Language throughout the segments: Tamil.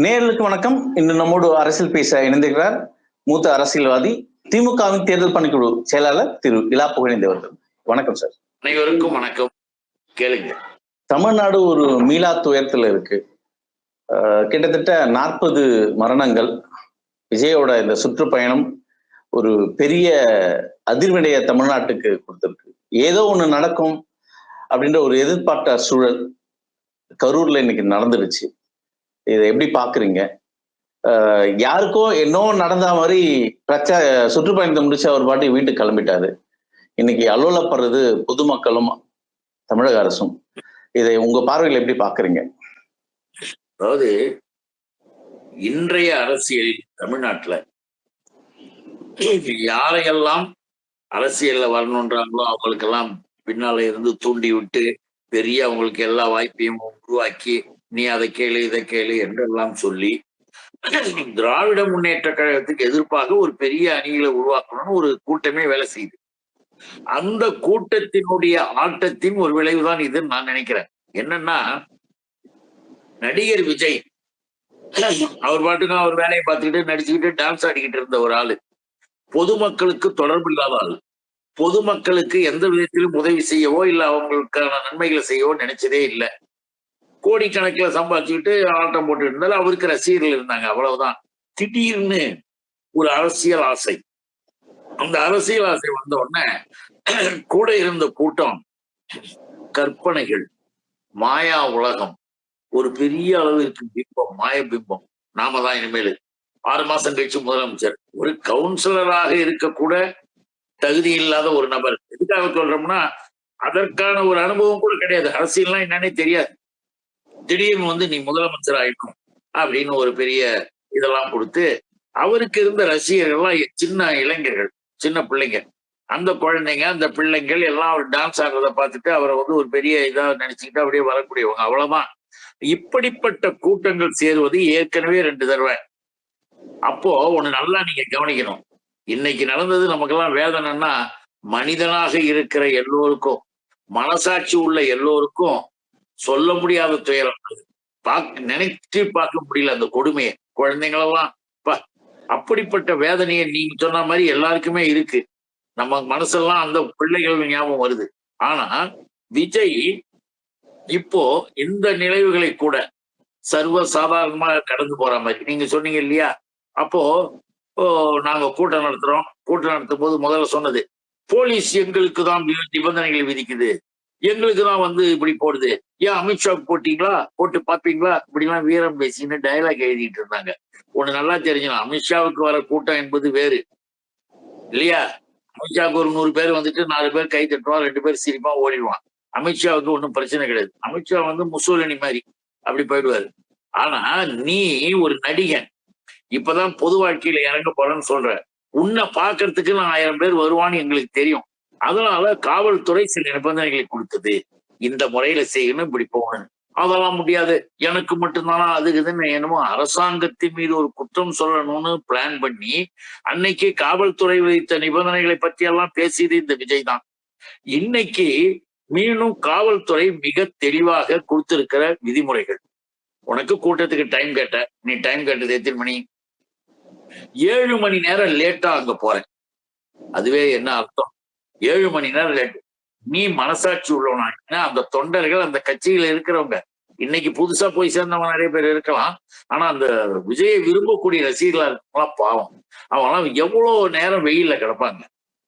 நேர்களுக்கு வணக்கம். இன்று நம்மோடு அரசியல் பேச இணைந்திருக்கிறார் மூத்த அரசியல்வாதி திமுகவின் தேர்தல் பணிக்குழு செயலாளர் திரு இலா புகழேந்தவர்கள் வணக்கம் சார். அனைவருக்கும் வணக்கம். கேளுங்க. தமிழ்நாடு ஒரு மீளா துயரத்துல இருக்கு. கிட்டத்தட்ட நாற்பது மரணங்கள். விஜயோட இந்த சுற்றுப்பயணம் ஒரு பெரிய அதிர்வடைய தமிழ்நாட்டுக்கு கொடுத்திருக்கு. ஏதோ ஒண்ணு நடக்கும் அப்படின்ற ஒரு எதிர்பார்த்த சூழல் கரூர்ல இன்னைக்கு நடந்துருச்சு. இதை எப்படி பாக்குறீங்க? அஹ் யாருக்கோ என்னோ நடந்த மாதிரி பிரச்ச சுற்றுப்பயணத்தை முடிச்சு அவர் பாட்டி வீட்டுக்கு கிளம்பிட்டாரு. இன்னைக்கு அலுவலப்படுறது பொதுமக்களும் தமிழக அரசும். இதை உங்க பார்வையில் எப்படி பாக்குறீங்க? அதாவது இன்றைய அரசியல் தமிழ்நாட்டுல யாரையெல்லாம் அரசியல்ல வரணுன்றாங்களோ அவங்களுக்கெல்லாம் பின்னால இருந்து தூண்டி விட்டு பெரிய அவங்களுக்கு எல்லா வாய்ப்பையும் உருவாக்கி நீ அதை கேளு இதை கேளு என்றெல்லாம் சொல்லி திராவிட முன்னேற்ற கழகத்துக்கு எதிர்ப்பாக ஒரு பெரிய அணிகளை உருவாக்கணும்னு ஒரு கூட்டமே வேலை செய்யுது. அந்த கூட்டத்தினுடைய ஆட்டத்தின் ஒரு விளைவுதான் இதுன்னு நான் நினைக்கிறேன். என்னன்னா நடிகர் விஜய் அவர் பாட்டுக்கு அவர் வேலையை பார்த்துக்கிட்டு நடிச்சுக்கிட்டு டான்ஸ் ஆடிக்கிட்டு இருந்த ஒரு ஆளு. பொதுமக்களுக்கு தொடர்பு இல்லாத ஆளு. பொதுமக்களுக்கு எந்த விதத்திலும் உதவி செய்யவோ இல்ல அவங்களுக்கான நன்மைகளை செய்யவோ நினைச்சதே இல்லை. கோடிக்கணக்கில் சம்பாதிச்சுக்கிட்டு ஆட்டம் போட்டுட்டு இருந்தாலும் அவருக்கு ரசிகர்கள் இருந்தாங்க. அவ்வளவுதான். திடீர்னு ஒரு அரசியல் ஆசை. அந்த அரசியல் ஆசை வந்த உடனே கூட இருந்த கூட்டம் கற்பனைகள் மாயா உலகம் ஒரு பெரிய அளவிற்கு பிம்பம் மாய பிம்பம். நாம தான் இனிமேல் ஆறு மாசம் கழிச்சு முதலமைச்சர். ஒரு கவுன்சிலராக இருக்கக்கூட தகுதி இல்லாத ஒரு நபர். எதுக்காக சொல்றோம்னா அதற்கான ஒரு அனுபவம் கூட கிடையாது. அரசியல்லாம் என்னன்னே தெரியாது. திடீர்னு வந்து நீ முதலமைச்சர் ஆயிடும் அப்படின்னு ஒரு பெரிய இதெல்லாம் கொடுத்து அவருக்கு இருந்த ரசிகர்கள்லாம் சின்ன இளைஞர்கள் சின்ன பிள்ளைங்க. அந்த குழந்தைங்க அந்த பிள்ளைங்கள் எல்லாம் அவர் டான்ஸ் ஆடுறதை பார்த்துட்டு அவரை வந்து ஒரு பெரிய இதா நினைச்சுக்கிட்டு அப்படியே வரக்கூடியவங்க. அவ்வளவுதான். இப்படிப்பட்ட கூட்டங்கள் சேருவது ஏற்கனவே ரெண்டு தடவை. அப்போ ஒண்ணு நல்லா நீங்க கவனிக்கணும். இன்னைக்கு நடந்தது நமக்கெல்லாம் வேதனைன்னா மனிதனாக இருக்கிற எல்லோருக்கும் மனசாட்சி உள்ள எல்லோருக்கும் சொல்ல முடியாத துயரம் அது பார்க்க நினைச்சு பார்க்க முடியல அந்த கொடுமையை. குழந்தைங்களெல்லாம் பா அப்படிப்பட்ட வேதனையை நீங்க சொன்ன மாதிரி எல்லாருக்குமே இருக்கு. நம்ம மனசெல்லாம் அந்த பிள்ளைகள் ஞாபகம் வருது. ஆனா விஜய் இப்போ இந்த நினைவுகளை கூட சர்வ சாதாரணமாக கடந்து போற மாதிரி. நீங்க சொன்னீங்க இல்லையா? அப்போ நாங்க கூட்டம் நடத்துறோம். கூட்டம் நடத்தும் போது முதல்ல சொன்னது போலீஸ் எங்களுக்கு தான் நிபந்தனைகள் விதிக்குது. எங்களுக்கு தான் வந்து இப்படி போடுது. ஏன் அமித்ஷா போட்டீங்களா? போட்டு பாப்பீங்களா இப்படிலாம் வீரம் பேசின்னு டயலாக் எழுதிட்டு இருந்தாங்க. ஒண்ணு நல்லா தெரிஞ்சிடும் அமித்ஷாவுக்கு வர கூட்டம் என்பது வேறு. இல்லையா? அமித்ஷாவுக்கு ஒரு நூறு பேர் வந்துட்டு நாலு பேர் கை தட்டுவான் ரெண்டு பேர் சிரிப்பா ஓடிடுவான். அமித்ஷாவுக்கு ஒன்றும் பிரச்சனை கிடையாது. அமித்ஷா வந்து முசோலினி மாதிரி அப்படி போயிடுவாரு. ஆனா நீ ஒரு நடிகன். இப்பதான் பொது வாழ்க்கையில இறங்க போறேன்னு சொல்ற. உன்னை பாக்குறதுக்கு நான் ஆயிரம் பேர் வருவான்னு எங்களுக்கு தெரியும். அதனால காவல்துறை சில நிபந்தனைகளை கொடுத்தது. இந்த முறையில செய்யணும் இப்படி போகணும். அதெல்லாம் முடியாது. எனக்கு மட்டும்தானா அது இதுன்னு என்னமோ அரசாங்கத்தின் மீது ஒரு குற்றம் சொல்லணும்னு பிளான் பண்ணி அன்னைக்கு காவல்துறை வைத்த நிபந்தனைகளை பத்தி எல்லாம் பேசியது இந்த விஜய் தான். இன்னைக்கு மீண்டும் காவல்துறை மிக தெளிவாக கொடுத்திருக்கிற விதிமுறைகள். உனக்கு கூட்டத்துக்கு டைம் கேட்ட நீ டைம் கேட்டது எத்தனை மணி? ஏழு மணி நேரம் லேட்டா அங்க போறேன். அதுவே என்ன அர்த்தம்? ஏழு மணி நேரம் லேட்டு நீ மனசாட்சி உள்ளவனா? ஏன்னா அந்த தொண்டர்கள் அந்த கட்சியில இருக்கிறவங்க. இன்னைக்கு புதுசா போய் சேர்ந்தவங்க நிறைய பேர் இருக்கலாம். ஆனா அந்த விஜயை விரும்பக்கூடிய ரசிகர்களா இருக்கவங்களாம் பாவம். அவங்களாம் எவ்வளவு நேரம் வெயில்ல கிடப்பாங்க.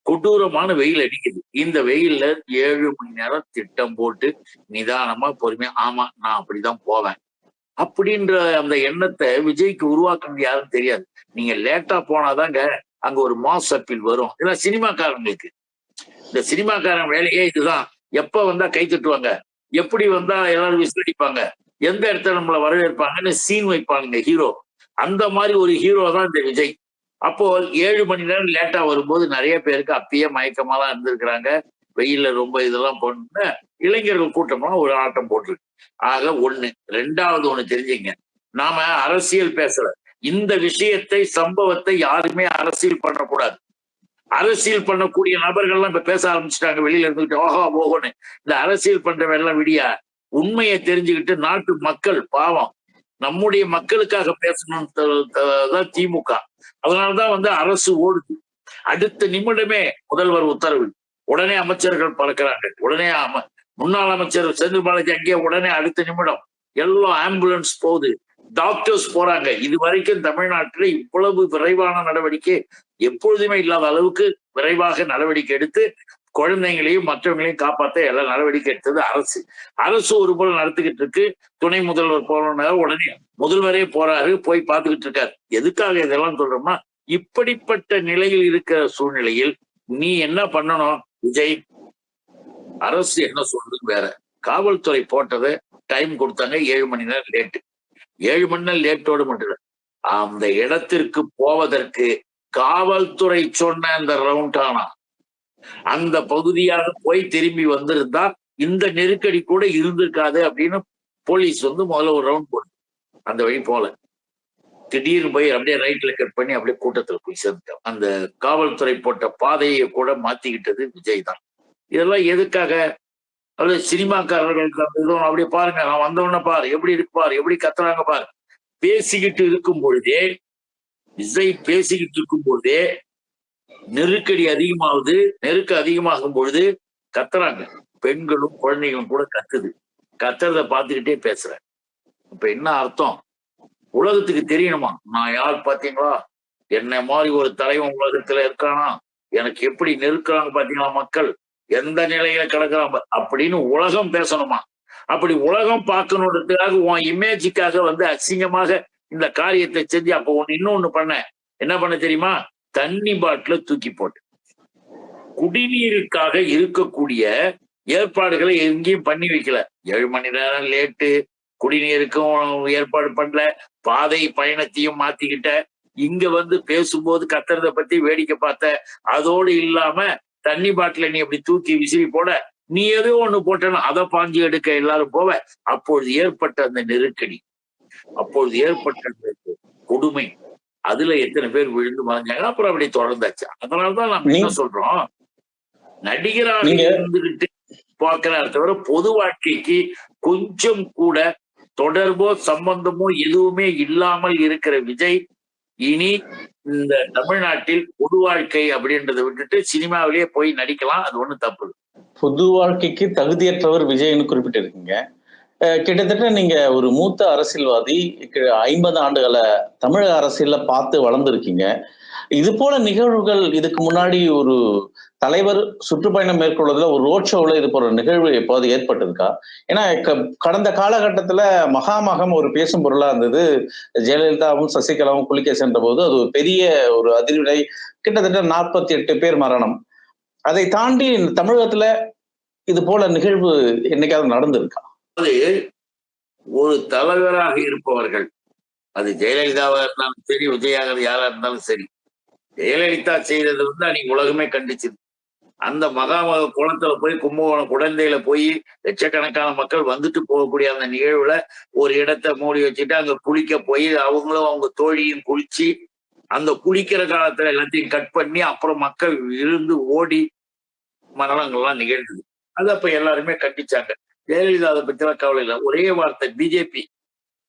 கொடூரமான வெயில் அடிக்குது. இந்த வெயில்ல ஏழு மணி நேரம் திட்டம் போட்டு நிதானமா பொறுமையா ஆமா நான் அப்படிதான் போவேன். அப்படின்ற அந்த எண்ணத்தை விஜய்க்கு உருவாக்குறது யாரும் தெரியாது. நீங்க லேட்டா போனாதாங்க அங்க ஒரு மாஸ் அப்பீல் வரும். இதெல்லாம் சினிமாக்காரங்களுக்கு. இந்த சினிமாக்காரன் வேலையே இதுதான். எப்ப வந்தா கை தட்டுவாங்க? எப்படி வந்தா எல்லாரும் விசிலடிப்பாங்க? எந்த இடத்துல நம்மள வரவேற்பாங்கன்னு சீன் வைப்பாங்க ஹீரோ அந்த மாதிரி ஒரு ஹீரோ தான் இந்த விஜய். அப்போ ஏழு மணி நேரம் லேட்டா வரும்போது நிறைய பேருக்கு அப்பயே மயக்கமாலாம் இருந்திருக்கிறாங்க. வெயில்ல ரொம்ப இதெல்லாம் போன இளைஞர்கள் கூட்டம்லாம் ஒரு ஆட்டம் போட்டிருக்கு. ஆக ஒண்ணு ரெண்டாவது ஒண்ணு தெரிஞ்சுங்க. நாம அரசியல் பேசல. இந்த விஷயத்தை சம்பவத்தை யாருமே அரசியல் பண்ணக்கூடாது. அரசியல் பண்ணக்கூடிய நபர்கள்லாம் இப்ப பேச ஆரம்பிச்சுட்டாங்க. வெளியில இருந்துகிட்டு ஓஹோ ஓஹோன்னு. இந்த அரசியல் பண்றவெல்லாம் எல்லாம் விடியா? உண்மையை தெரிஞ்சுக்கிட்டு நாட்டு மக்கள் பாவம். நம்முடைய மக்களுக்காக பேசணும் திமுக. அதனாலதான் வந்து அரசு ஓடுது. அடுத்த நிமிடமே முதல்வர் உத்தரவு. உடனே அமைச்சர்கள் பறக்கிறாங்க. உடனே அம- முன்னாள் அமைச்சர் செந்தில் பாலாஜி அங்கேயே உடனே அடுத்த நிமிடம். எல்லாம் ஆம்புலன்ஸ் போகுது. டாக்டர்ஸ் போறாங்க. இது வரைக்கும் தமிழ்நாட்டில் இவ்வளவு விரைவான நடவடிக்கை எப்பொழுதுமே இல்லாத அளவுக்கு விரைவாக நடவடிக்கை எடுத்து குழந்தைங்களையும் மற்றவங்களையும் காப்பாற்ற எல்லா நடவடிக்கை எடுத்தது அரசு. அரசு ஒரு போல நடத்திக்கிட்டு இருக்கு. துணை முதல்வர் போறோம்னா உடனே முதல்வரே போறாரு போய் பார்த்துக்கிட்டு இருக்காரு. எதுக்காக இதெல்லாம் சொல்றோம்னா இப்படிப்பட்ட நிலையில் இருக்கிற சூழ்நிலையில் நீ என்ன பண்ணணும் விஜய்? அரசு என்ன சொல்றது வேற? காவல்துறை போட்டதை டைம் கொடுத்தாங்க ஏழு மணி நேரம் லேட்டு. ஏழு மண்ணல் நேரம் லேட்டோடு மட்டும் அந்த இடத்திற்கு போவதற்கு காவல்துறை சொன்ன அந்த ரவுண்ட் ஆனா அந்த பகுதியாக போய் திரும்பி வந்திருந்தா இந்த நெருக்கடி கூட இருந்திருக்காது அப்படின்னு போலீஸ் வந்து முதல்ல ஒரு ரவுண்ட் போடு. அந்த வழி போல. திடீர்னு போய் அப்படியே ரைட்ல கட் பண்ணி அப்படியே கூட்டத்துல போய் சேர்ந்துட்டோம். அந்த காவல்துறை போட்ட பாதையை கூட மாத்திக்கிட்டது விஜய் தான். இதெல்லாம் எதுக்காக? அது சினிமாக்காரர்கள் அந்த இதுவும் அப்படியே பாருங்க நான் வந்தவொடனே பாரு எப்படி இருக்கு பாரு எப்படி கத்துறாங்க பாரு. பேசிக்கிட்டு இருக்கும் பொழுதே இசை பேசிக்கிட்டு இருக்கும் பொழுதே நெருக்கடி அதிகமாகுது நெருக்க அதிகமாகும் பொழுது கத்துறாங்க. பெண்களும் குழந்தைகளும் கூட கத்துது. கத்துறத பார்த்துக்கிட்டே பேசுறேன் இப்ப என்ன அர்த்தம்? உலகத்துக்கு தெரியணுமா? நான் யார் பாத்தீங்களா என்னை மாதிரி ஒரு தலைவன் உலகத்துல இருக்கானா? எனக்கு எப்படி நெருக்கிறாங்க பாத்தீங்களா மக்கள்? எந்த நிலையில கிடக்குறாங்க அப்படின்னு உலகம் பேசணுமா? அப்படி உலகம் பார்க்கணுன்றதுக்காக உன் இமேஜுக்காக வந்து அசிங்கமாக இந்த காரியத்தை செஞ்சு அப்ப ஒண்ணு இன்னொன்னு பண்ண. என்ன பண்ண தெரியுமா? தண்ணி பாட்டில தூக்கி போட்டு. குடிநீருக்காக இருக்கக்கூடிய ஏற்பாடுகளை எங்கேயும் பண்ணி வைக்கல. ஏழு மணி நேரம் லேட்டு. குடிநீருக்கும் ஏற்பாடு பண்ணல. பாதை பயணத்தையும் மாத்திக்கிட்ட. இங்க வந்து பேசும்போது கத்துறத பத்தி வேடிக்கை பார்த்த. அதோடு இல்லாம தண்ணி பாட்டில நீ அப்படி தூக்கி விசிறி போட நீ ஏதோ ஒண்ணு போட்டனா அதை பாஞ்சு எடுக்க எல்லாரும் போவ அப்பொழுது ஏற்பட்ட அந்த நெருக்கடி. அப்பொழுது ஏற்பட்ட அந்த கொடுமை. அதுல எத்தனை பேர் விழுந்து மறைஞ்சாங்க அப்புறம் அப்படி தொடர்ந்தாச்சு. அதனாலதான் நம்ம என்ன சொல்றோம்? நடிகராக இருந்துகிட்டு பார்க்கிறார் தவிர பொது வாழ்க்கைக்கு கொஞ்சம் கூட தொடர்போ சம்பந்தமோ எதுவுமே இல்லாமல் இருக்கிற விஜய் இனி இந்த தமிழ்நாட்டில் பொது வாழ்க்கை அப்படின்றத விட்டுட்டு சினிமாவிலேயே போய் நடிக்கலாம் அது ஒண்ணு தப்பு பொது வாழ்க்கைக்கு தகுதியற்றவர் விஜய்னு குறிப்பிட்டிருக்கீங்க. அஹ் கிட்டத்தட்ட நீங்க ஒரு மூத்த அரசியல்வாதி ஐம்பது ஆண்டுகள தமிழக அரசியல்ல பார்த்து வளர்ந்துருக்கீங்க. இது போல நிகழ்வுகள் இதுக்கு முன்னாடி ஒரு தலைவர் சுற்றுப்பயணம் மேற்கொள்வதில் ஒரு ரோட் ஷோவில் இது போற நிகழ்வு எப்போது ஏற்பட்டிருக்கா? ஏன்னா க- கடந்த காலகட்டத்துல மகாமகம் ஒரு பேசும் பொருளா இருந்தது. ஜெயலலிதாவும் சசிகலாவும் குளிக்க சென்ற போது அது ஒரு பெரிய ஒரு அதிர்வினை. கிட்டத்தட்ட நாற்பத்தி எட்டு பேர் மரணம். அதை தாண்டி தமிழகத்துல இது போல நிகழ்வு என்னைக்காவது நடந்திருக்கா? அது ஒரு தலைவராக இருப்பவர்கள் அது ஜெயலலிதாவா இருந்தாலும் சரி விஜயாக யாரா இருந்தாலும் சரி ஜெயலலிதா செய்தது வந்து அன்னைக்கு உலகமே கண்டிச்சிருக்கு அந்த மகா குளத்துல போய் கும்பகோணம் குழந்தையில போய் லட்சக்கணக்கான மக்கள் வந்துட்டு போகக்கூடிய அந்த நிகழ்வுல ஒரு இடத்தை மூடி வச்சுட்டு அங்க குளிக்க போய் அவங்களும் அவங்க தோழியும் குளிச்சு அந்த குளிக்கிற காலத்துல எல்லாத்தையும் கட் பண்ணி அப்புறம் மக்கள் இருந்து ஓடி மரணங்கள்லாம் நிகழ்ந்தது. அது அப்ப எல்லாருமே கண்டிச்சாங்க. ஜெயலலிதா அதை பத்திலாம் கவலை இல்லை. ஒரே வார்த்தை பிஜேபி.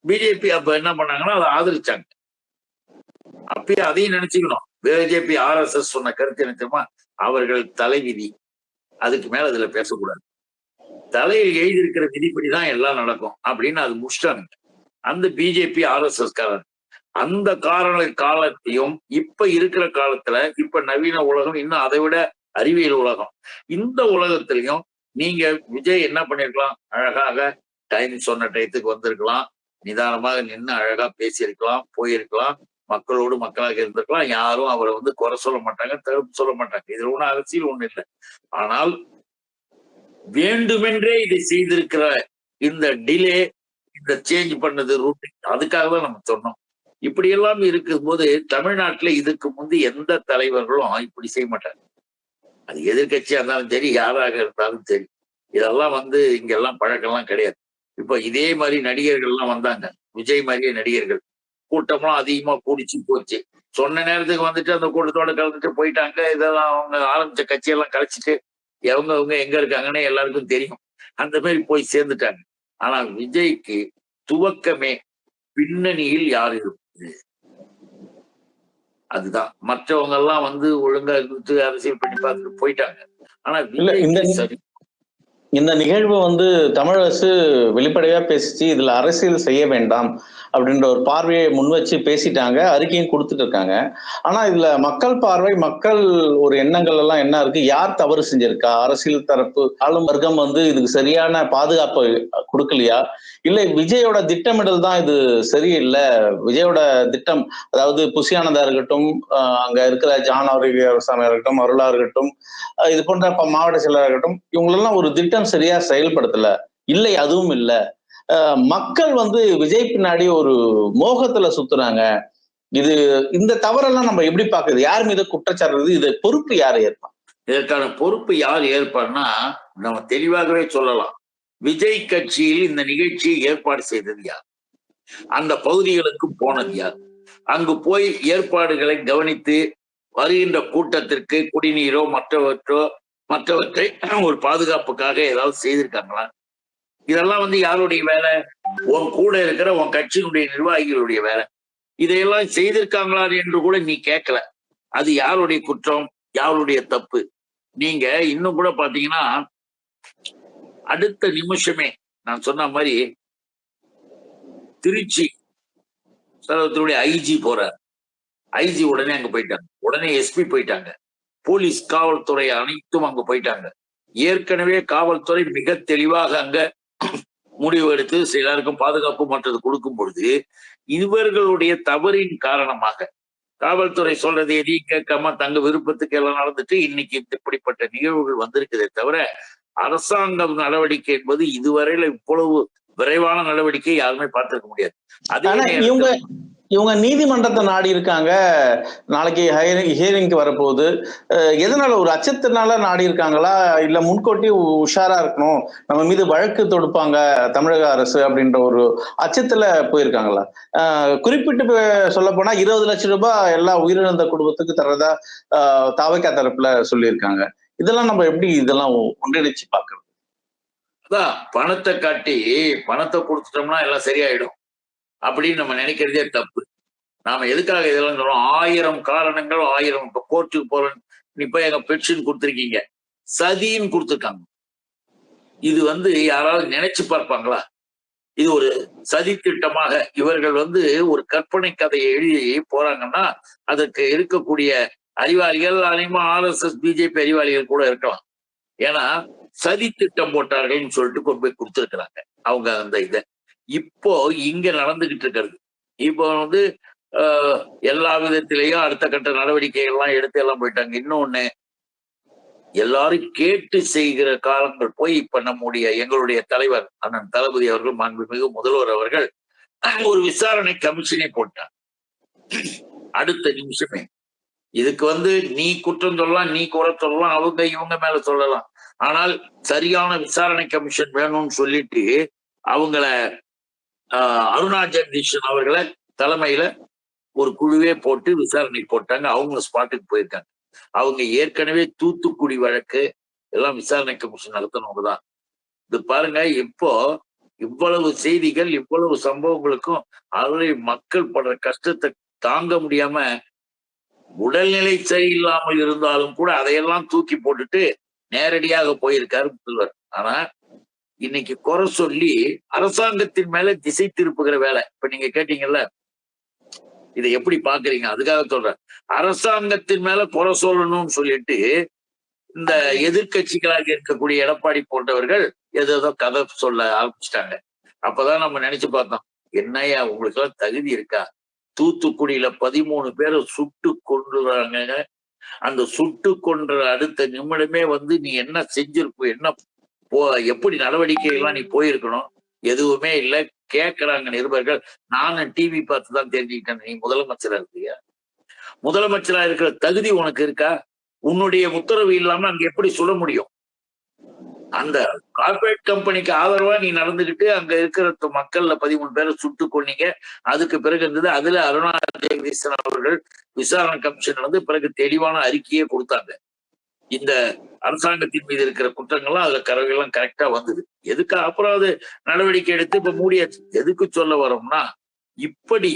பிஜேபி அப்ப என்ன பண்ணாங்கன்னா அதை ஆதரிச்சாங்க. அப்பயே அதையும் நினைச்சுக்கணும். பிஜேபி ஆர்எஸ்எஸ் சொன்ன கருத்து என்ன தெரியுமா? அவர்கள் தலைவிதி. அதுக்கு மேல அதுல பேசக்கூடாது. தலையில் எழுதியிருக்கிற விதிப்படிதான் எல்லாம் நடக்கும். அப்படின்னு அது முடிச்சிட்டானுங்க. அந்த பிஜேபி ஆர்எஸ்எஸ் காரன் அந்த காரண காலத்தையும் இப்ப இருக்கிற காலத்துல இப்ப நவீன உலகம் இன்னும் அதை விட அறிவியல் உலகம். இந்த உலகத்திலையும் நீங்க விஜய் என்ன பண்ணிருக்கலாம்? அழகாக டைம் சொன்ன டயத்துக்கு வந்திருக்கலாம். நிதானமாக நின்று அழகா பேசியிருக்கலாம் போயிருக்கலாம். மக்களோடு மக்களாக இருந்திருக்கலாம். யாரும் அவரை வந்து குறை சொல்ல மாட்டாங்க தடுப்பு சொல்ல மாட்டாங்க. இதுல ஒண்ணும் அரசியல் ஒண்ணு இல்லை. ஆனால் வேண்டுமென்றே இதை செய்திருக்கிற இந்த டிலே இந்த சேஞ்ச் பண்ணது ரூட்டிங் அதுக்காக தான் நம்ம சொன்னோம். இப்படி எல்லாம் இருக்கும்போது தமிழ்நாட்டுல இதுக்கு முந்தி எந்த தலைவர்களும் இப்படி செய்ய மாட்டாங்க. அது எதிர்கட்சியா இருந்தாலும் சரி யாராக இருந்தாலும் சரி. இதெல்லாம் வந்து இங்கெல்லாம் பழக்கம்லாம் கிடையாது. இப்ப இதே மாதிரி நடிகர்கள்லாம் வந்தாங்க. விஜய் மாதிரியே நடிகர்கள். கூட்டம்லாம் அதிகமா கூடிச்சு போச்சு. சொன்ன நேரத்துக்கு வந்துட்டு அந்த கூட்டத்தோட கலந்துட்டு போயிட்டாங்க. இதெல்லாம் அவங்க ஆரம்பிச்ச கட்சியெல்லாம் கழிச்சிட்டு எவங்க அவங்க எங்க இருக்காங்கன்னு எல்லாருக்கும் தெரியும். அந்த மாதிரி போய் சேர்ந்துட்டாங்க. ஆனா விஜய்க்கு துவக்கமே பின்னணியில் யார் இருப்பது அதுதான். மற்றவங்க எல்லாம் வந்து ஒழுங்கா இருந்து அரசியல் பண்ணி பார்த்துட்டு போயிட்டாங்க. ஆனா விஜய்க்கு சரி. இந்த நிகழ்வு வந்து தமிழ் அரசு வெளிப்படையா பேசிச்சு இதுல அரசியல் செய்ய வேண்டாம் அப்படின்ற ஒரு பார்வையை முன் வச்சு பேசிட்டாங்க அறிக்கையும் கொடுத்துட்டு இருக்காங்க. ஆனா இதுல மக்கள் பார்வை மக்கள் ஒரு எண்ணங்கள் எல்லாம் என்ன இருக்கு? யார் தவறு செஞ்சிருக்கா? அரசியல் தரப்பு ஆளும் வர்க்கம் வந்து இதுக்கு சரியான பாதுகாப்பு கொடுக்கலையா? இல்ல விஜயோட திட்டமிடல் தான் இது சரியில்லை. விஜயோட திட்டம் அதாவது புசியானதா இருக்கட்டும் அங்க இருக்கிற ஜான் அவர்கள் இருக்கட்டும் அருளா இருக்கட்டும் இது போன்ற மாவட்ட செயலராக இருக்கட்டும் இவங்களெல்லாம் ஒரு திட்டம் சரியா செயல்படுத்தல. இல்லை அதுவும் இல்ல. மக்கள் வந்து விஜய் பின்னாடி ஒரு மோகத்துல சுத்துறாங்க. இது இந்த தவறெல்லாம் நம்ம எப்படி பாக்குறது யார் மீது குற்றச்சாட்டு இது பொறுப்பு யார் ஏற்பா? இதற்கான பொறுப்பு யார் ஏற்பார்னா நம்ம தெளிவாகவே சொல்லலாம். விஜய் கட்சியில் இந்த நிகழ்ச்சியை ஏற்பாடு செய்தது யார்? அந்த பகுதிகளுக்கு போனது யார்? அங்கு போய் ஏற்பாடுகளை கவனித்து வருகின்ற கூட்டத்திற்கு குடிநீரோ மற்றவற்றோ மற்றவற்றை ஒரு பாதுகாப்புக்காக ஏதாவது செய்திருக்காங்களா? இதெல்லாம் வந்து யாருடைய வேலை? உன் கூட இருக்கிற உன் கட்சியினுடைய நிர்வாகிகளுடைய வேலை. இதையெல்லாம் செய்திருக்காங்களா என்று கூட நீ கேட்கல. அது யாருடைய குற்றம்? யாருடைய தப்பு? நீங்க இன்னும் கூட பாத்தீங்கன்னா அடுத்த நிமிஷமே நான் சொன்ன மாதிரி திருச்சி சரவத்தினுடைய ஐஜி போற ஐஜி உடனே அங்க போயிட்டாங்க. உடனே எஸ்பி போயிட்டாங்க. போலீஸ் காவல்துறை அனைத்தும் அங்க போயிட்டாங்க. ஏற்கனவே காவல்துறை மிக தெளிவாக அங்க முடிவு எடுத்து எல்லாருக்கும் பாதுகாப்பு மற்றது கொடுக்கும் பொழுது இவர்களுடைய தவறின் காரணமாக காவல்துறை சொல்றது எதையும் கேட்காம தங்க விருப்பத்துக்கு எல்லாம் நடந்துட்டு இன்னைக்கு இப்படிப்பட்ட நிகழ்வுகள் வந்திருக்குதே தவிர அரசாங்கம் நடவடிக்கை என்பது இதுவரையில இவ்வளவு விரைவான நடவடிக்கை யாருமே பார்த்திருக்க முடியாது. அதே இவங்க நீதிமன்றத்தை நாடி இருக்காங்க. நாளைக்கு ஹியரிங்க்கு வரப்போகுது. எதனால ஒரு அச்சத்தினால நாடி இருக்காங்களா? இல்ல முன்கூட்டி உஷாரா இருக்கணும். நம்ம மீது வழக்கு தொடுப்பாங்க தமிழக அரசு அப்படின்ற ஒரு அச்சத்துல போயிருக்காங்களா? குறிப்பிட்டு சொல்ல போனா இருபது லட்சம் ரூபாய் எல்லா உயிரிழந்த குடும்பத்துக்கு தரதா அஹ் தாவக்கா தரப்புல சொல்லியிருக்காங்க. இதெல்லாம் நம்ம எப்படி இதெல்லாம் ஒன்றிணைச்சு பாக்குறது அதான் பணத்தை காட்டி பணத்தை கொடுத்துட்டோம்னா எல்லாம் சரியாயிடும். அப்படின்னு நம்ம நினைக்கிறதே தப்பு. நாம எதுக்காக இதெல்லாம் சொல்றோம்? ஆயிரம் காரணங்கள் ஆயிரம் இப்ப கோர்ட்டுக்கு போறேன் இப்ப எங்க பென்ஷன் கொடுத்துருக்கீங்க. சதின்னு கொடுத்துருக்காங்க. இது வந்து யாராவது நினைச்சு பார்ப்பாங்களா? இது ஒரு சதி திட்டமாக இவர்கள் வந்து ஒரு கற்பனை கதையை எழுதி போறாங்கன்னா அதற்கு இருக்கக்கூடிய அறிவாளிகள் அதிகமா ஆர்எஸ்எஸ் பிஜேபி அறிவாளிகள் கூட இருக்கலாம். ஏன்னா சதி திட்டம் போட்டார்கள்னு சொல்லிட்டு கொண்டு போய் கொடுத்துருக்குறாங்க. அவங்க அந்த இதை. இப்போ இங்க நடந்துகிட்டு இருக்கிறது இப்போ வந்து ஆஹ், எல்லா விதத்திலையும் அடுத்த கட்ட நடவடிக்கை எல்லாம் எடுத்து எல்லாம் போயிட்டாங்க. இன்னொன்னு எல்லாரும் கேட்டு செய்கிற காலங்கள் போய் இப்ப நம்முடைய எங்களுடைய தலைவர் அண்ணன் தளபதி அவர்கள் மாண்புமிகு முதல்வர் அவர்கள் ஒரு விசாரணை கமிஷனை போட்டார். அடுத்த நிமிஷமே. இதுக்கு வந்து நீ குற்றம் சொல்லலாம் நீ குறை சொல்லலாம் அவங்க இவங்க மேல சொல்லலாம். ஆனால் சரியான விசாரணை கமிஷன் வேணும்னு சொல்லிட்டு அவங்கள அருணா ஜெகதீஷன் அவர்களை தலைமையில ஒரு குழுவே போட்டு விசாரணை போட்டாங்க. அவங்க ஸ்பாட்டுக்கு போயிருக்காங்க. அவங்க ஏற்கனவே தூத்துக்குடி வழக்கு எல்லாம் விசாரணை கமிஷன் நடத்தினவங்க தான். இது பாருங்க இப்போ இவ்வளவு செய்திகள் இவ்வளவு சம்பவங்களுக்கும் அவரை மக்கள் படுற கஷ்டத்தை தாங்க முடியாம உடல்நிலை சரியில்லாமல் இருந்தாலும் கூட அதையெல்லாம் தூக்கி போட்டுட்டு நேரடியாக போயிருக்காரு முதல்வர். ஆனா இன்னைக்கு குறை சொல்லி அரசாங்கத்தின் மேல திசை திருப்புகிற வேலை. இப்ப நீங்க கேட்டீங்கல்ல இதை எப்படி பாக்குறீங்க? அதுக்காக சொல்றேன். அரசாங்கத்தின் மேல குறை சொல்லணும்னு சொல்லிட்டு இந்த எதிர்கட்சிகளாக இருக்கக்கூடிய எடப்பாடி போன்றவர்கள் ஏதோ கதை சொல்ல ஆரம்பிச்சிட்டாங்க. அப்பதான் நம்ம நினைச்சு பார்த்தோம் என்னையா உங்களுக்கு எல்லாம் தகுதி இருக்கா? தூத்துக்குடியில பதிமூணு பேரை சுட்டு கொண்டுறாங்க அந்த சுட்டு கொன்ற அடுத்த நிமிடமே வந்து நீ என்ன செஞ்சிருப்ப என்ன போ எப்படி நடவடிக்கை எல்லாம் நீ போயிருக்கணும்? எதுவுமே இல்ல. கேட்கிறாங்க நிருபர்கள். நானும் டிவி பார்த்து தான் தெரிஞ்சுக்கிட்டேன். நீ முதலமைச்சரா இருக்கியா? முதலமைச்சரா இருக்கிற தகுதி உனக்கு இருக்கா? உன்னுடைய உத்தரவு இல்லாம அங்க எப்படி சொல்ல முடியும்? அந்த கார்பரேட் கம்பெனிக்கு ஆதரவா நீ நடந்துகிட்டு அங்க இருக்கிற மக்கள்ல பதிமூணு பேரை சுட்டு கொன்னீங்க. அதுக்கு பிறகு இருந்தது அதுல அருணா ஜெகதீசன் அவர்கள் விசாரணை கமிஷன் வந்து பிறகு தெளிவான அறிக்கையே கொடுத்தாங்க. இந்த அரசாங்கத்தின் மீது இருக்கிற குற்றங்கள்லாம் அதுல கரவையெல்லாம் கரெக்டா வந்தது. எதுக்கு அப்புறம் அது நடவடிக்கை எடுத்து இப்ப மூடியாச்சு எதுக்கு சொல்ல வரோம்னா இப்படி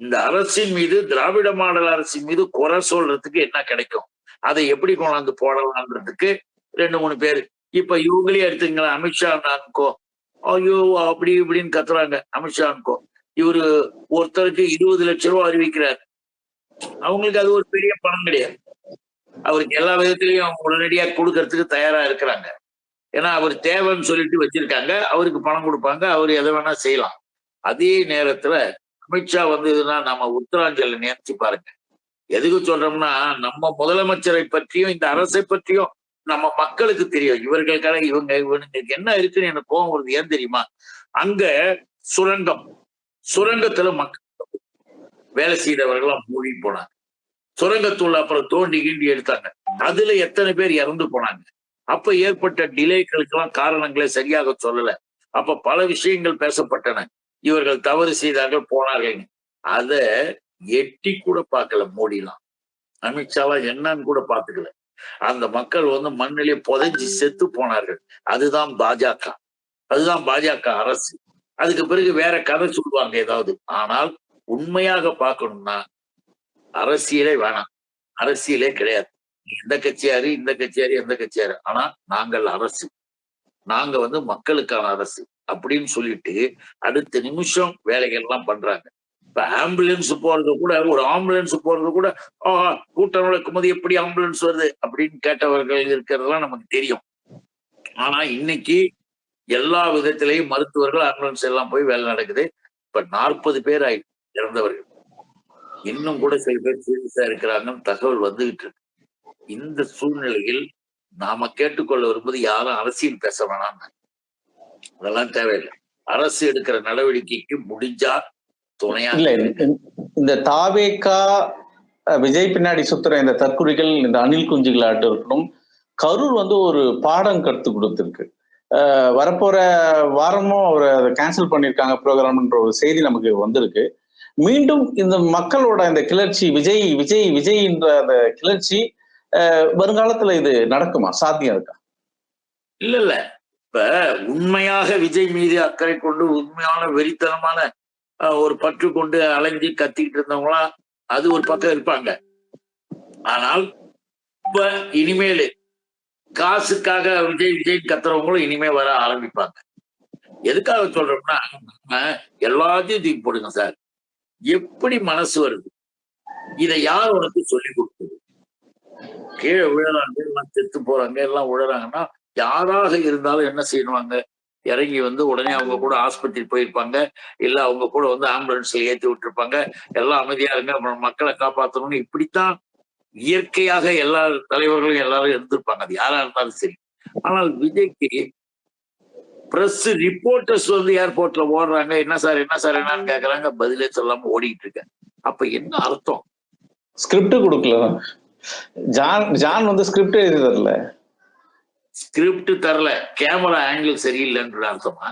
இந்த அரசின் மீது திராவிட மாடல் அரசின் மீது குறை சொல்றதுக்கு என்ன கிடைக்கும்? அதை எப்படி கொண்டாந்து போடலான்றதுக்கு ரெண்டு மூணு பேர். இப்ப இவங்களே எடுத்துங்களேன் அமித்ஷா அன்கோ ஐயோ அப்படி இப்படின்னு கத்துறாங்க. அமித்ஷான்கோ இவரு ஒருத்தருக்கு இருபது லட்சம் ரூபாய் அறிவிக்கிறார். அவங்களுக்கு அது ஒரு பெரிய பணம் கிடையாது. அவருக்கு எல்லா விதத்திலையும் அவங்க உடனடியா கொடுக்கறதுக்கு தயாரா இருக்கிறாங்க. ஏன்னா அவர் தேவைன்னு சொல்லிட்டு வச்சிருக்காங்க. அவருக்கு பணம் கொடுப்பாங்க. அவர் எதை வேணா செய்யலாம். அதே நேரத்துல அமித்ஷா வந்ததுன்னா நம்ம உத்தராஞ்சல நினைச்சு பாருங்க. எதுக்கு சொல்றோம்னா நம்ம முதலமைச்சரை பற்றியும் இந்த அரசை பற்றியும் நம்ம மக்களுக்கு தெரியும். இவர்களுக்காக இவங்க இவனுங்களுக்கு என்ன இருக்குன்னு எனக்கு கோவம் வருது. ஏன் தெரியுமா? அங்க சுரங்கம் சுரங்கத்துல மக்கள் வேலை செய்தவர்கள்லாம் மூழ்கி போனாங்க. சுரங்கத்துள்ள அப்புறம் தோண்டி கிண்டி எடுத்தாங்க. அதுல எத்தனை பேர் இறந்து போனாங்க. அப்ப ஏற்பட்ட டிலேக்களுக்கெல்லாம் காரணங்களை சரியாக சொல்லல. அப்ப பல விஷயங்கள் பேசப்பட்டன. இவர்கள் தவறு செய்தார்கள் போனார்கள். அத எட்டி கூட பார்க்கல மோடிலாம். அமித்ஷாவா என்னன்னு கூட பாத்துக்கல அந்த மக்கள் வந்து மண்ணிலே புதைஞ்சு செத்து போனார்கள். அதுதான் பாஜக. அதுதான் பாஜக அரசு. அதுக்கு பிறகு வேற கதை சொல்லுவாங்க ஏதாவது. ஆனால் உண்மையாக பார்க்கணும்னா அரசியலே வேணாம். அரசியலே கிடையாது. இந்த கட்சியாரு இந்த கட்சியாரு எந்த கட்சியாரு. ஆனா நாங்கள் அரசு. நாங்க வந்து மக்களுக்கான அரசு அப்படின்னு சொல்லிட்டு அடுத்த நிமிஷம் வேலைகள் எல்லாம் பண்றாங்க. இப்ப ஆம்புலன்ஸ் போறது கூட ஒரு ஆம்புலன்ஸ் போறது கூட ஆஹ் கூட்டம் நடக்கும்போது எப்படி ஆம்புலன்ஸ் வருது அப்படின்னு கேட்டவர்கள் இருக்கிறதெல்லாம் நமக்கு தெரியும். ஆனா இன்னைக்கு எல்லா விதத்திலையும் மருத்துவர்கள் ஆம்புலன்ஸ் எல்லாம் போய் வேலை நடக்குது. இப்ப நாற்பது பேர் ஆயிடு இறந்தவர்கள். இன்னும் கூட சில பேர் சீரியஸா இருக்கிறாங்கன்னு தகவல் வந்துகிட்டு இருக்கு. இந்த சூழ்நிலையில் நாம கேட்டுக்கொள்ள வரும்போது யாரும் அரசியல் பேச வேணாம் அதெல்லாம் தேவையில்லை. அரசு எடுக்கிற நடவடிக்கைக்கு முடிஞ்சா துணையா இல்ல இந்த- தாவேக்கா விஜய் பின்னாடி சுத்துற இந்த தற்குறிகள் இந்த அணில் குஞ்சுகளாட்டம் இருக்கணும் கரூர் வந்து ஒரு பாடம் கற்றுக் கொடுத்துருக்கு. வரப்போற வாரமும் அவர் அதை கேன்சல் பண்ணியிருக்காங்க ப்ரோக்ராம்ன்ற ஒரு செய்தி நமக்கு வந்திருக்கு. மீண்டும் இந்த மக்களோட இந்த கிளர்ச்சி விஜய் விஜய் விஜய் என்ற அந்த கிளர்ச்சி வருங்காலத்துல இது நடக்குமா? சாத்தியம் இருக்கா? இல்ல இல்ல. இப்ப உண்மையாக விஜய் மீது அக்கறை கொண்டு உண்மையான வெறித்தனமான ஒரு பற்று கொண்டு அலைஞ்சி கத்திக்கிட்டு இருந்தவங்களா அது ஒரு பக்கம் இருப்பாங்க. ஆனால் இப்ப இனிமேல் காசுக்காக விஜய் விஜய் கத்துறவங்களும் இனிமே வர ஆரம்பிப்பாங்க. எதுக்காக சொல்றோம்னா நம்ம எல்லாத்தையும் தூக்கி போடுங்க சார். எப்படி மனசு வருது? இதை யார் உனக்கு சொல்லி கொடுத்தது? கீழே விழுறாங்க எல்லாம் செத்து போறாங்க எல்லாம் விழறாங்கன்னா யாராக இருந்தாலும் என்ன செய்வாங்க? இறங்கி வந்து உடனே அவங்க கூட ஆஸ்பத்திரி போயிருப்பாங்க. இல்ல அவங்க கூட வந்து ஆம்புலன்ஸ்ல ஏத்தி விட்டுருப்பாங்க. எல்லாம் அமைதியா இருங்க மக்களை காப்பாற்றணும்னு இப்படித்தான் இயற்கையாக எல்லா தலைவர்களும் எல்லாரும் இருந்திருப்பாங்க. அது யாரா இருந்தாலும் சரி. ஆனால் விஜய்க்கு பிரஸ் ரிப்போர்ட்டர்ஸ் வந்து ஏர்போர்ட்ல ஓடுறாங்க. என்ன சார் என்ன சார் என்னன்னு கேக்குறாங்க. பதிலே சொல்லாம ஓடிட்டு இருக்க. அப்ப என்ன அர்த்தம்? ஸ்கிரிப்ட் கொடுக்கல. ஜான் ஜான் வந்து ஸ்கிரிப்ட் எழுதி தரல. ஸ்கிரிப்ட் தரல. கேமரா ஆங்கிள் சரியில்லைன்ற அர்த்தமா?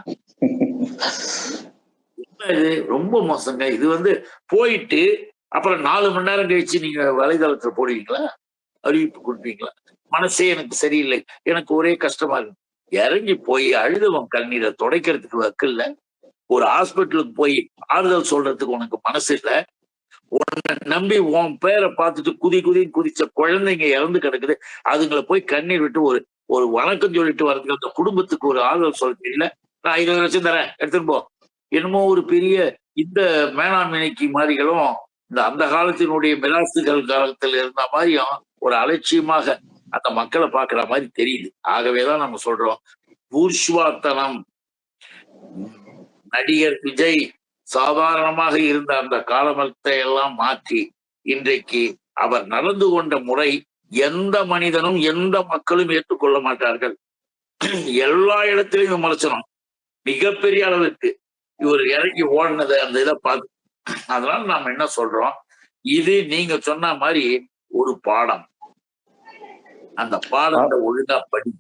என்ன இது ரொம்ப மோசங்க. இது வந்து போயிட்டு அப்புறம் நாலு மணி நேரம் கழிச்சு நீங்க வலைதளத்துல போடுவீங்களா? அறிவிப்பு கொடுப்பீங்களா? மனசே எனக்கு சரியில்லை. எனக்கு ஒரே கஷ்டமா இருக்கு. இறங்கி போய் அழுதவன் கண்ணீரை துடைக்கிறதுக்கு வக்கில்ல ஒரு ஹாஸ்பிட்டலுக்கு போய் ஆறுதல் சொல்றதுக்கு உனக்கு மனசு இல்லை. உன்னை நம்பி உன் பேரை பார்த்துட்டு குதி குதி குதிச்ச குழந்தைங்க இறந்து கிடக்குது. அதுங்களை போய் கண்ணீர் விட்டு ஒரு ஒரு வணக்கம் சொல்லிட்டு வர்றதுக்கு அந்த குடும்பத்துக்கு ஒரு ஆறுதல் சொல்றது தெரியல நான் இருபது லட்சம் தரேன் எடுத்துட்டு போ. என்னமோ ஒரு பெரிய இந்த மேலாண்மைக்கு மாதிரிகளும் இந்த அந்த காலத்தினுடைய மிராசுகள் காலத்தில் இருந்த மாதிரியும் ஒரு அலட்சியமாக அந்த மக்களை பாக்குற மாதிரி தெரியுது ஆகவேதான் நம்ம சொல்றோம் பூர்ஷ்வாத்தனம். நடிகர் விஜய் சாதாரணமாக இருந்த அந்த காலமத்தை எல்லாம் மாற்றி இன்றைக்கு அவர் நடந்து கொண்ட முறை எந்த மனிதனும் எந்த மக்களும் ஏற்றுக்கொள்ள மாட்டார்கள். எல்லா இடத்திலையும் விமர்சனம். மிகப்பெரிய அளவுக்கு இவர் இறங்கி ஓடினது அந்த இதை பார்த்து. அதனால நாம என்ன சொல்றோம் இது நீங்க சொன்ன மாதிரி ஒரு பாடம். அந்த பாடத்தை ஒழுங்கா படி.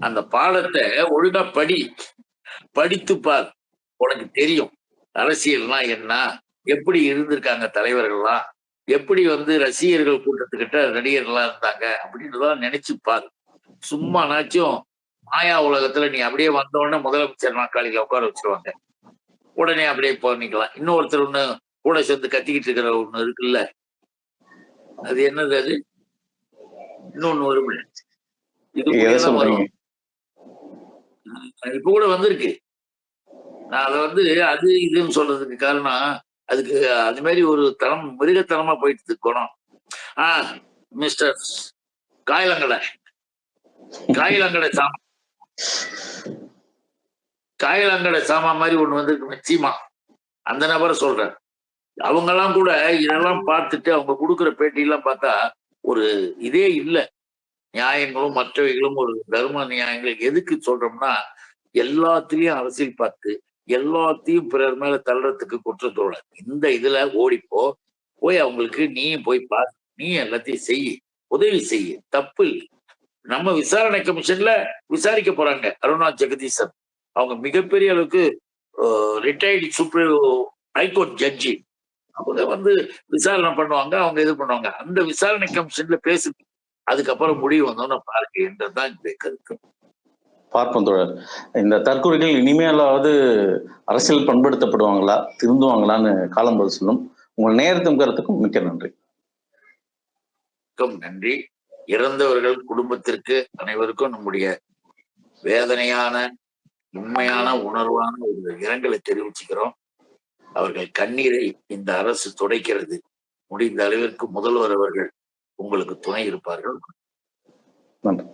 அந்த பாடத்தை ஒழுங்கா படி. படித்து பார். உனக்கு தெரியும். அரசியல்னா என்ன? எப்படி இருந்திருக்காங்க தலைவர்கள்லாம்? எப்படி வந்து ரசிகர்கள் கூட்டத்துக்கிட்ட நடிகர்கள்லாம் இருந்தாங்க? அப்படின்னுதான் நினைச்சு பாரு. சும்மானாச்சும் மாயா உலகத்துல நீ அப்படியே வந்த உடனே முதலமைச்சர் நாற்காலியில உட்கார வச்சிருவாங்க. உடனே அப்படியே பண்ணிக்கலாம் இன்னொருத்தர் ஒண்ணு கூட சேர்ந்து கத்திக்கிட்டு இருக்கிற ஒண்ணு இருக்குல்ல? அது என்னது அது? இன்னொன்னு வரும் இது எதை கூடதான் சொல்றீங்க? வரும். இப்ப கூட வந்திருக்கு. நான் அதை வந்து அது இதுன்னு சொல்றதுக்கு காரணம் அதுக்கு அது மாதிரி ஒரு தரம் மிருகத்தனமா போயிட்டு குணம் ஆ மிஸ்டர் காயலங்கடை. காயலங்கடை சாமா. காயலங்கடை சாமா மாதிரி ஒண்ணு வந்திருக்கு சீமா. அந்த நபரை சொல்றேன். அவங்கெல்லாம் கூட இதெல்லாம் பார்த்துட்டு அவங்க கொடுக்குற பேட்டியெல்லாம் பார்த்தா ஒரு இதே இல்லை. நியாயங்களும் மற்றவைகளும் ஒரு தர்ம நியாயங்கள் எதுக்கு சொல்றோம்னா எல்லாத்துலயும் அரசியல் பார்த்து எல்லாத்தையும் பிறர் மேல தள்ளுறதுக்கு குற்றத்தோட. இந்த இதுல ஓடிப்போ போய் அவங்களுக்கு நீயும் போய் பாரு நீ எல்லாத்தையும் செய் உதவி செய்ய. தப்பு இல்லை. நம்ம விசாரணை கமிஷன்ல விசாரிக்க போறாங்க அருணா ஜெகதீசன். அவங்க மிகப்பெரிய அளவுக்கு ரிட்டையர்டு சுப்ரீம் ஹைகோர்ட் ஜட்ஜி அவங்க வந்து விசாரணை பண்ணுவாங்க அவங்க இது பண்ணுவாங்க. அந்த விசாரணை கமிஷன்ல பேசு அதுக்கப்புறம் முடிவு வந்தோம்னா பாருங்க என்றதான் இந்த கருத்து. பார்ப்போம் தோழர். இந்த தற்கொலைகள் இனிமேலாவது அரசியல் பண்படுத்தப்படுவாங்களா திருந்துவாங்களான்னு காலம் பதில் சொல்லும். உங்கள் நேரத்தும் கருத்துக்கும் மிக்க நன்றி. நன்றி. இறந்தவர்கள் குடும்பத்திற்கு அனைவருக்கும் நம்முடைய வேதனையான உண்மையான உணர்வான ஒரு இரங்கலை தெரிவிச்சுக்கிறோம். அவர்கள் கண்ணீரை இந்த அரசு துடைக்கிறது. முடிந்த அளவிற்கு முதல்வர் அவர்கள் உங்களுக்கு துணை இருப்பார்கள். நன்றி.